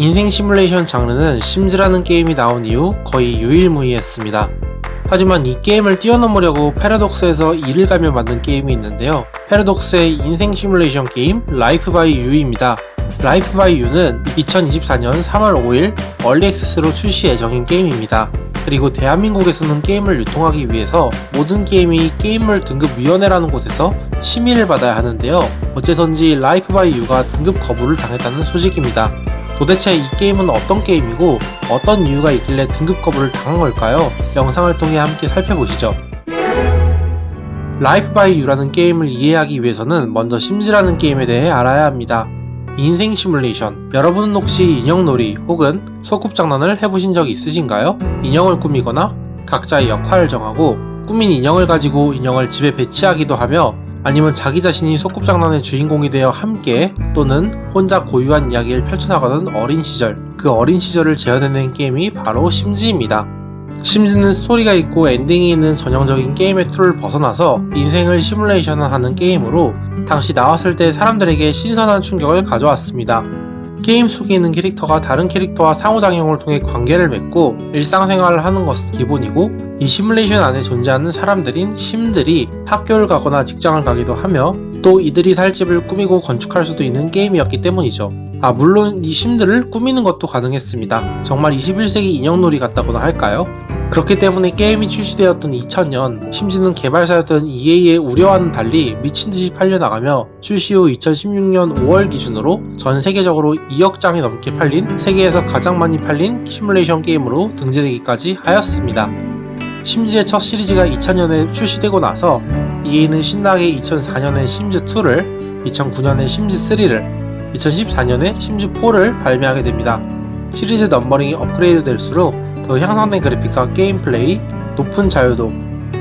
인생 시뮬레이션 장르는 심즈라는 게임이 나온 이후 거의 유일무이했습니다. 하지만 이 게임을 뛰어넘으려고 패러독스에서 이를 가며 만든 게임이 있는데요. 패러독스의 인생 시뮬레이션 게임 라이프 바이 유입니다. 라이프 바이 유는 2024년 3월 5일 얼리 액세스로 출시 예정인 게임입니다. 그리고 대한민국에서는 게임을 유통하기 위해서 모든 게임이 게임물 등급위원회라는 곳에서 심의를 받아야 하는데요. 어째선지 라이프 바이 유가 등급 거부를 당했다는 소식입니다. 도대체 이 게임은 어떤 게임이고 어떤 이유가 있길래 등급 거부를 당한 걸까요? 영상을 통해 함께 살펴보시죠. 라이프 바이 유라는 게임을 이해하기 위해서는 먼저 심즈라는 게임에 대해 알아야 합니다. 인생 시뮬레이션. 여러분은 혹시 인형놀이 혹은 소꿉장난을 해보신 적 있으신가요? 인형을 꾸미거나 각자의 역할을 정하고 꾸민 인형을 가지고 인형을 집에 배치하기도 하며 아니면 자기 자신이 소꿉장난의 주인공이 되어 함께 또는 혼자 고유한 이야기를 펼쳐나가던 어린 시절 그 어린 시절을 재현해낸 게임이 바로 심즈입니다. 심즈는 스토리가 있고 엔딩이 있는 전형적인 게임의 틀을 벗어나서 인생을 시뮬레이션하는 게임으로 당시 나왔을 때 사람들에게 신선한 충격을 가져왔습니다. 게임 속에 있는 캐릭터가 다른 캐릭터와 상호작용을 통해 관계를 맺고 일상생활을 하는 것은 기본이고 이 시뮬레이션 안에 존재하는 사람들인 심들이 학교를 가거나 직장을 가기도 하며 또 이들이 살 집을 꾸미고 건축할 수도 있는 게임이었기 때문이죠. 아, 물론 이 심들을 꾸미는 것도 가능했습니다. 정말 21세기 인형놀이 같다고나 할까요? 그렇기 때문에 게임이 출시되었던 2000년 심지는 개발사였던 EA의 우려와는 달리 미친 듯이 팔려나가며 출시 후 2016년 5월 기준으로 전 세계적으로 2억 장이 넘게 팔린 세계에서 가장 많이 팔린 시뮬레이션 게임으로 등재되기까지 하였습니다. 심지의 첫 시리즈가 2000년에 출시되고 나서 EA는 신나게 2004년에 심즈2를 2009년에 심즈3를 2014년에 심즈4를 발매하게 됩니다. 시리즈 넘버링이 업그레이드 될수록 더 향상된 그래픽과 게임 플레이, 높은 자유도,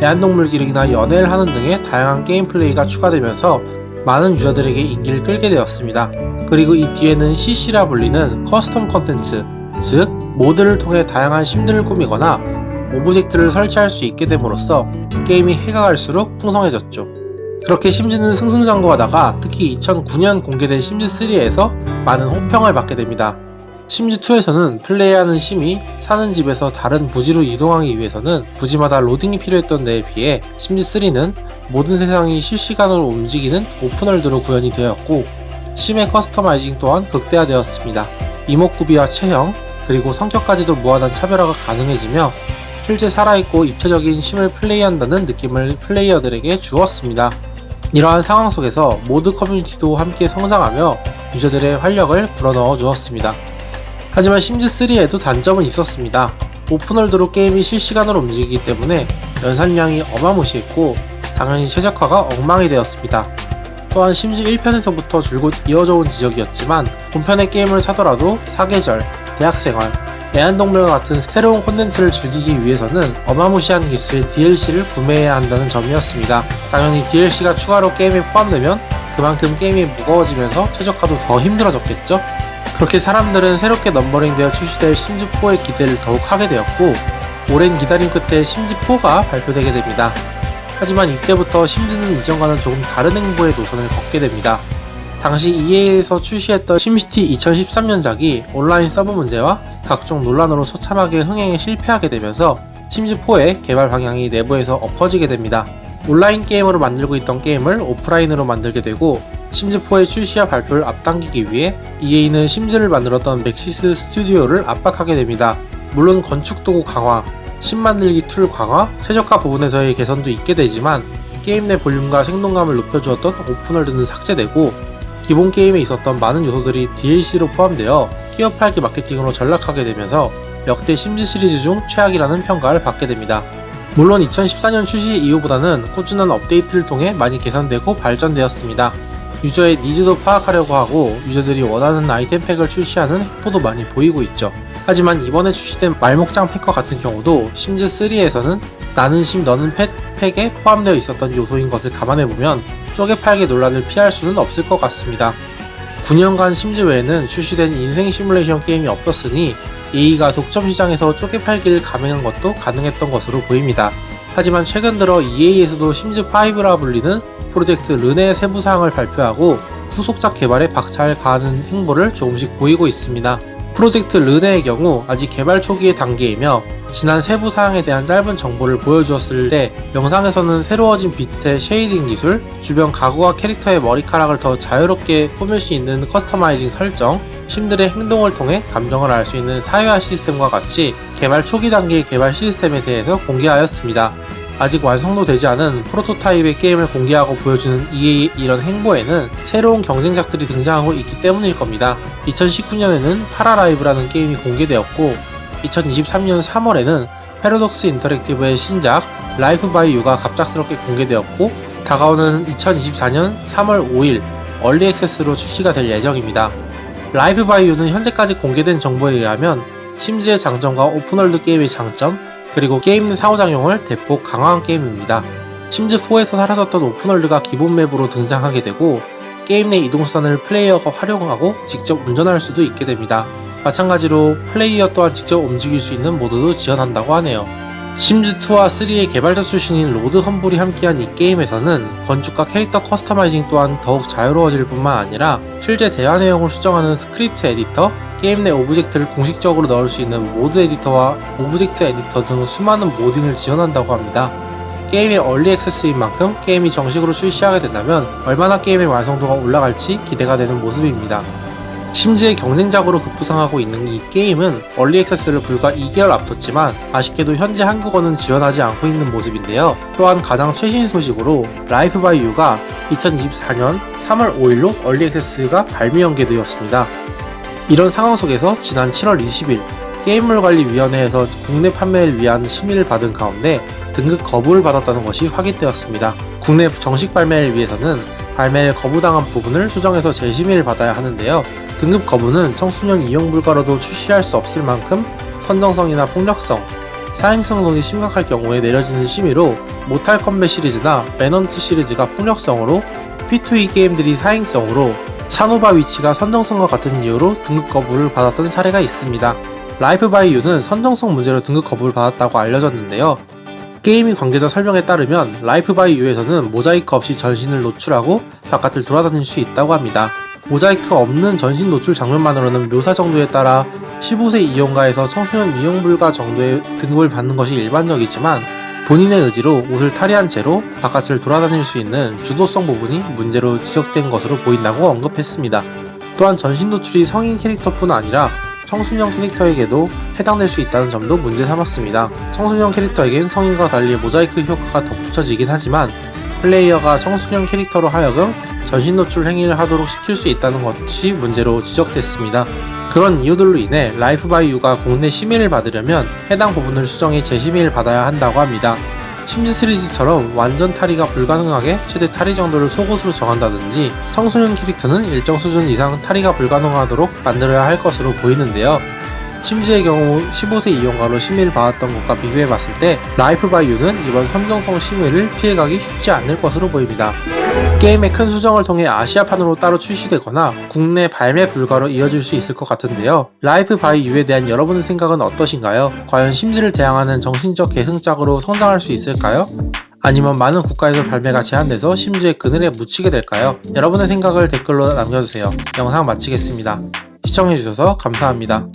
애완동물 기르기나 연애를 하는 등의 다양한 게임 플레이가 추가되면서 많은 유저들에게 인기를 끌게 되었습니다. 그리고 이 뒤에는 CC라 불리는 커스텀 컨텐츠, 즉 모드를 통해 다양한 심들을 꾸미거나 오브젝트를 설치할 수 있게 됨으로써 게임이 해가 갈수록 풍성해졌죠. 그렇게 심즈는 승승장구하다가 특히 2009년 공개된 심즈3에서 많은 호평을 받게 됩니다. 심즈2에서는 플레이하는 심이 사는 집에서 다른 부지로 이동하기 위해서는 부지마다 로딩이 필요했던 데에 비해 심즈3는 모든 세상이 실시간으로 움직이는 오픈월드로 구현이 되었고 심의 커스터마이징 또한 극대화되었습니다. 이목구비와 체형, 그리고 성격까지도 무한한 차별화가 가능해지며 실제 살아있고 입체적인 심을 플레이한다는 느낌을 플레이어들에게 주었습니다. 이러한 상황 속에서 모드 커뮤니티도 함께 성장하며 유저들의 활력을 불어넣어 주었습니다. 하지만 심즈3에도 단점은 있었습니다. 오픈월드로 게임이 실시간으로 움직이기 때문에 연산량이 어마무시했고 당연히 최적화가 엉망이 되었습니다. 또한 심즈 1편에서부터 줄곧 이어져 온 지적이었지만 본편의 게임을 사더라도 사계절, 대학생활, 애완동물과 같은 새로운 콘텐츠를 즐기기 위해서는 어마무시한 기수의 DLC를 구매해야 한다는 점이었습니다. 당연히 DLC가 추가로 게임에 포함되면 그만큼 게임이 무거워지면서 최적화도 더 힘들어졌겠죠? 그렇게 사람들은 새롭게 넘버링되어 출시될 심즈4의 기대를 더욱 하게 되었고 오랜 기다림 끝에 심즈4가 발표되게 됩니다. 하지만 이때부터 심즈는 이전과는 조금 다른 행보의 노선을 걷게 됩니다. 당시 EA에서 출시했던 심시티 2013년작이 온라인 서브 문제와 각종 논란으로 처참하게 흥행에 실패하게 되면서 심즈4의 개발 방향이 내부에서 엎어지게 됩니다. 온라인 게임으로 만들고 있던 게임을 오프라인으로 만들게 되고 심즈4의 출시와 발표를 앞당기기 위해 EA는 심즈를 만들었던 맥시스 스튜디오를 압박하게 됩니다. 물론 건축 도구 강화, 심 만들기 툴 강화, 최적화 부분에서의 개선도 있게 되지만 게임 내 볼륨과 생동감을 높여주었던 오픈월드는 삭제되고 기본 게임에 있었던 많은 요소들이 DLC로 포함되어 티어 8기 마케팅으로 전락하게 되면서 역대 심즈 시리즈 중 최악이라는 평가를 받게 됩니다. 물론 2014년 출시 이후보다는 꾸준한 업데이트를 통해 많이 개선되고 발전되었습니다. 유저의 니즈도 파악하려고 하고 유저들이 원하는 아이템 팩을 출시하는 행보도 많이 보이고 있죠. 하지만 이번에 출시된 말목장 팩과 같은 경우도 심즈3에서는 나는 심 너는 펫 팩에 포함되어 있었던 요소인 것을 감안해보면 쪼개 팔기 논란을 피할 수는 없을 것 같습니다. 9년간 심즈 외에는 출시된 인생 시뮬레이션 게임이 없었으니 EA가 독점 시장에서 쪼개 팔기를 감행한 것도 가능했던 것으로 보입니다. 하지만 최근 들어 EA에서도 심즈5라 불리는 프로젝트 르네 세부 사항을 발표하고 후속작 개발에 박차를 가하는 행보를 조금씩 보이고 있습니다. 프로젝트 르네의 경우 아직 개발 초기의 단계이며 지난 세부 사항에 대한 짧은 정보를 보여주었을 때 영상에서는 새로워진 빛의 쉐이딩 기술, 주변 가구와 캐릭터의 머리카락을 더 자유롭게 꾸밀 수 있는 커스터마이징 설정, 심들의 행동을 통해 감정을 알 수 있는 사회화 시스템과 같이 개발 초기 단계의 개발 시스템에 대해서 공개하였습니다. 아직 완성도 되지 않은 프로토타입의 게임을 공개하고 보여주는 EA의 이런 행보에는 새로운 경쟁작들이 등장하고 있기 때문일 겁니다. 2019년에는 파라라이브라는 게임이 공개되었고 2023년 3월에는 패러독스 인터랙티브의 신작 라이프 바이 유가 갑작스럽게 공개되었고 다가오는 2024년 3월 5일 얼리 액세스로 출시가 될 예정입니다. 라이프 바이 유는 현재까지 공개된 정보에 의하면 심즈의 장점과 오픈월드 게임의 장점, 그리고 게임 내 상호작용을 대폭 강화한 게임입니다. 심즈4에서 사라졌던 오픈월드가 기본 맵으로 등장하게 되고 게임 내 이동수단을 플레이어가 활용하고 직접 운전할 수도 있게 됩니다. 마찬가지로 플레이어 또한 직접 움직일 수 있는 모드도 지원한다고 하네요. 심즈2와 3의 개발자 출신인 로드 험블이 함께한 이 게임에서는 건축과 캐릭터 커스터마이징 또한 더욱 자유로워질 뿐만 아니라 실제 대화 내용을 수정하는 스크립트 에디터, 게임 내 오브젝트를 공식적으로 넣을 수 있는 모드 에디터와 오브젝트 에디터 등 수많은 모딩을 지원한다고 합니다. 게임이 얼리 액세스인 만큼 게임이 정식으로 출시하게 된다면 얼마나 게임의 완성도가 올라갈지 기대가 되는 모습입니다. 심지어 경쟁작으로 급부상하고 있는 이 게임은 얼리 액세스를 불과 2개월 앞뒀지만 아쉽게도 현재 한국어는 지원하지 않고 있는 모습인데요. 또한 가장 최신 소식으로 라이프 바이 유가 2024년 3월 5일로 얼리 액세스가 발매 연계되었습니다. 이런 상황 속에서 지난 7월 20일 게임물관리위원회에서 국내 판매를 위한 심의를 받은 가운데 등급 거부를 받았다는 것이 확인되었습니다. 국내 정식 발매를 위해서는 발매를 거부당한 부분을 수정해서 재심의를 받아야 하는데요. 등급 거부는 청소년 이용 불가로도 출시할 수 없을 만큼 선정성이나 폭력성, 사행성 등이 심각할 경우에 내려지는 심의로 모탈 컴뱃 시리즈나 매넌트 시리즈가 폭력성으로 P2E 게임들이 사행성으로 차노바 위치가 선정성과 같은 이유로 등급 거부를 받았던 사례가 있습니다. 라이프 바이 유는 선정성 문제로 등급 거부를 받았다고 알려졌는데요. 게임이 관계자 설명에 따르면 라이프 바이 유에서는 모자이크 없이 전신을 노출하고 바깥을 돌아다닐 수 있다고 합니다. 모자이크 없는 전신 노출 장면만으로는 묘사 정도에 따라 15세 이용가에서 청소년 이용 불가 정도의 등급을 받는 것이 일반적이지만 본인의 의지로 옷을 탈의한 채로 바깥을 돌아다닐 수 있는 주도성 부분이 문제로 지적된 것으로 보인다고 언급했습니다. 또한 전신 노출이 성인 캐릭터뿐 아니라 청소년 캐릭터에게도 해당될 수 있다는 점도 문제 삼았습니다. 청소년 캐릭터에겐 성인과 달리 모자이크 효과가 덧붙여지긴 하지만 플레이어가 청소년 캐릭터로 하여금 전신 노출 행위를 하도록 시킬 수 있다는 것이 문제로 지적됐습니다. 그런 이유들로 인해 라이프 바이 유가 국내 심의를 받으려면 해당 부분을 수정해 재심의를 받아야 한다고 합니다. 심즈 시리즈처럼 완전 탈의가 불가능하게 최대 탈의 정도를 속옷으로 정한다든지 청소년 캐릭터는 일정 수준 이상 탈의가 불가능하도록 만들어야 할 것으로 보이는데요. 심즈의 경우 15세 이용가로 심의를 받았던 것과 비교해 봤을 때 라이프 바이 유는 이번 선정성 심의를 피해가기 쉽지 않을 것으로 보입니다. 게임의 큰 수정을 통해 아시아판으로 따로 출시되거나 국내 발매 불가로 이어질 수 있을 것 같은데요. 라이프 바이 유에 대한 여러분의 생각은 어떠신가요? 과연 심즈를 대항하는 정신적 계승작으로 성장할 수 있을까요? 아니면 많은 국가에서 발매가 제한돼서 심즈의 그늘에 묻히게 될까요? 여러분의 생각을 댓글로 남겨주세요. 영상 마치겠습니다. 시청해주셔서 감사합니다.